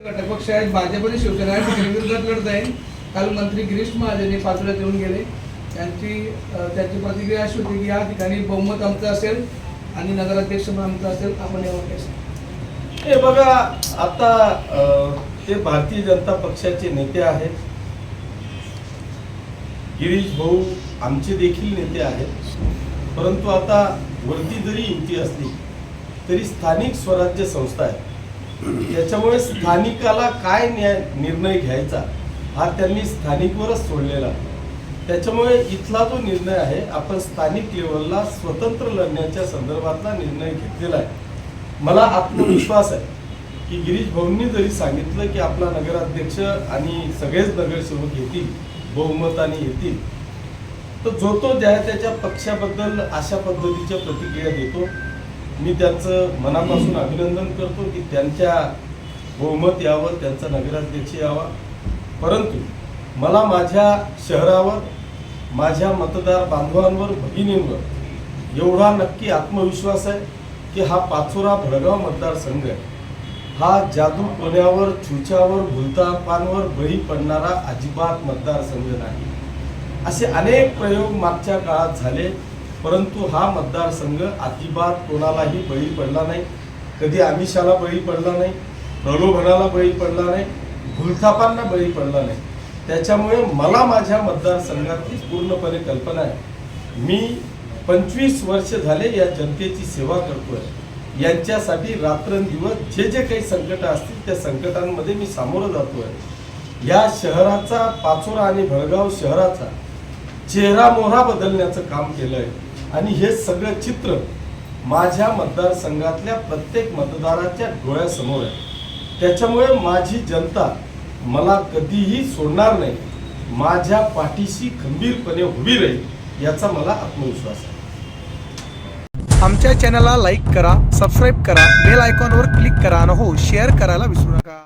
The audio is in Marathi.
घटकपक्ष आहेत. भाजप आणि शिवसेना विरोधात लढत आहे. काल मंत्री गिरीश महाजन हे पाचोऱ्यात येऊन गेले. त्यांची त्यांची प्रतिक्रिया अशी होती की या ठिकाणी बहुमत आमचं असेल आणि नगराध्यक्ष आमचं असेल आपण यावर काय हे बघा आता ते भारतीय जनता पक्षाचे नेते आहेत. गिरीश भाऊ आमचे देखील नेते आहेत. परंतु आता वरती जरी युती असली तरी स्थानिक स्वराज्य संस्था आहे त्याच्यामुळे स्थानिकाला काय न्याय निर्णय घ्यायचा हा त्यांनी स्थानिकवरच सोडलेला. त्याच्यामुळे इथला जो निर्णय आहे आपण स्थानिक लेवलला स्वतंत्र लढण्याच्या संदर्भातला निर्णय घेतलेला आहे. मला आत्मविश्वास आहे की गिरीश भाऊंनी जरी सांगितलं की आपला नगराध्यक्ष आणि सगळेच नगरसेवक येतील बहुमताने येतील तर जो तो ज्या त्याच्या पक्षाबद्दल अशा पद्धतीच्या प्रतिक्रिया देतो मी त्यांचं मनापासून अभिनंदन करतो की त्यांच्या बहुमत यावं त्यांचा नगराध्यक्ष यावा. परंतु मला माझ्या शहरावर माझ्या मतदार बांधवांवर भगिनींवर एवढा नक्की आत्मविश्वास आहे की हा पाचोरा भडगाव मतदारसंघ आहे. हा जादू कोण्यावर छुच्यावर भुलतापांवर बळी पडणारा अजिबात मतदारसंघ नाही. असे अनेक प्रयोग मागच्या काळात झाले. परंतु हा मतदारसंघ अजिबात कोणालाही बळी पडला नाही. कधी आमिषाला बळी पडला नाही प्रलोभनाला बळी पडला नाही भूलथापांना बळी पडला नाही. त्याच्यामुळे मला माझ्या मतदारसंघातली पूर्णपणे कल्पना आहे. मी पंचवीस वर्ष झाले या जनतेची सेवा करतोय. यांच्यासाठी रात्रंदिवस जे जे काही संकट असतील त्या संकटांमध्ये मी सामोरं जातोय. या शहराचा पाचोरा आणि भळगाव शहराचा चेहरा मोहरा बदलण्याचं काम केलं आहे आणि हे सगळं चित्र माझ्या मतदारसंघातल्या प्रत्येक मतदाराच्या डोळ्यासमोर आहे. त्याच्यामुळे माझी जनता मला कधीही सोडणार नाही. माझ्या पाठीशी खंबीरपणे उभी राहील याचा मला आत्मविश्वास आहे. आमच्या चॅनलला लाईक करा सबस्क्राईब करा बेल आयकॉनवर क्लिक करा आणि हो शेअर करायला विसरू नका.